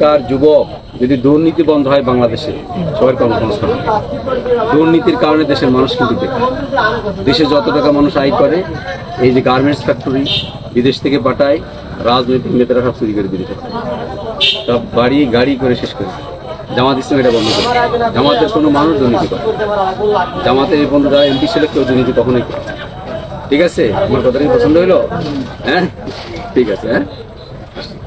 বেকার যুবক, যদি দুর্নীতি বন্ধ হয় বাংলাদেশে সবার কর্মসংস্থান। দুর্নীতির কারণে দেশের মানুষ কিন্তু দেশে যত টাকা মানুষ আয় করে, এই যে গার্মেন্টস ফ্যাক্টরি বিদেশ থেকে পাঠায়, রাজনৈতিক নেতারা সব চুরি করে দিতে সব বাড়ি, গাড়ি করে শেষ করে। জামাত ইসলাম এটা বন্ধ করে জামাতের কোনো মানুষ দুর্নীতি করে। জামাতের এই বন্ধু যারা এমপি ছিল, কেউ দুর্নীতি কখনোই করে ঠিক আছে? আমার কথা কি পছন্দ হইল? হ্যাঁ? ঠিক আছে হ্যাঁ?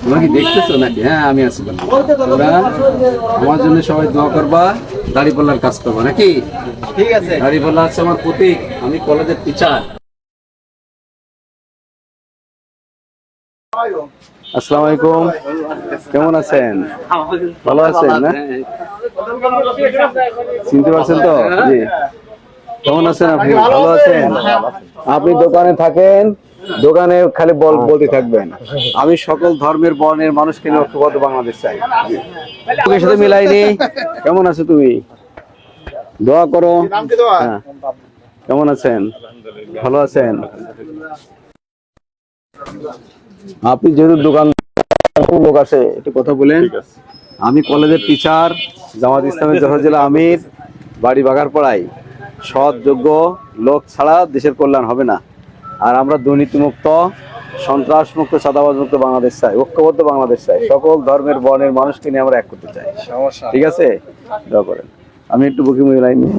তোমরা কি দেখতেছো নাকি? হ্যাঁ আমি আছি। তোমরা আমার জন্য সবাই দোয়া করবা দাড়ি পাল্লার কাজ করবা নাকি? ঠিক আছে। দাড়ি পাল্লা আছে আমার প্রতীক আমি কলেজের টিচার আসসালামু আলাইকুম। কেমন আছেন? ভালো আছেন না? চিনতে পারছেন তো? জি। কেমন আছেন আপনি? ভালো আছেন? আপনি দোকানে থাকেন? দোকানে খালি বল বলতে থাকবেন। আমি সকল ধর্মের বর্ণের মানুষকে নিয়ে ঐক্যবদ্ধ বাংলাদেশ চাই। তোর সাথে মিলাইনি কেমন আছো তুমি? দোয়া করো। হ্যাঁ। কেমন আছেন? ভালো আছেন? আপনি যেহেতু দোকান লোক আছে একটু কথা বলেন। আমি কলেজের টিচার জামাত ইসলামের যশোর জেলা আমির বাড়ি বাগার পড়াই সৎ যোগ্য লোক ছাড়া দেশের কল্যাণ হবে না। আর আমরা দুর্নীতিমুক্ত সন্ত্রাসমুক্ত মুক্ত চাঁদাবাজ মুক্ত বাংলাদেশ চাই ঐক্যবদ্ধ বাংলাদেশ চাই। সকল ধর্মের বর্ণের মানুষকে নিয়ে আমরা এক করতে চাই। ঠিক আছে? দোয়া করেন। আমি একটু বুকিং মহিলাই নিয়ে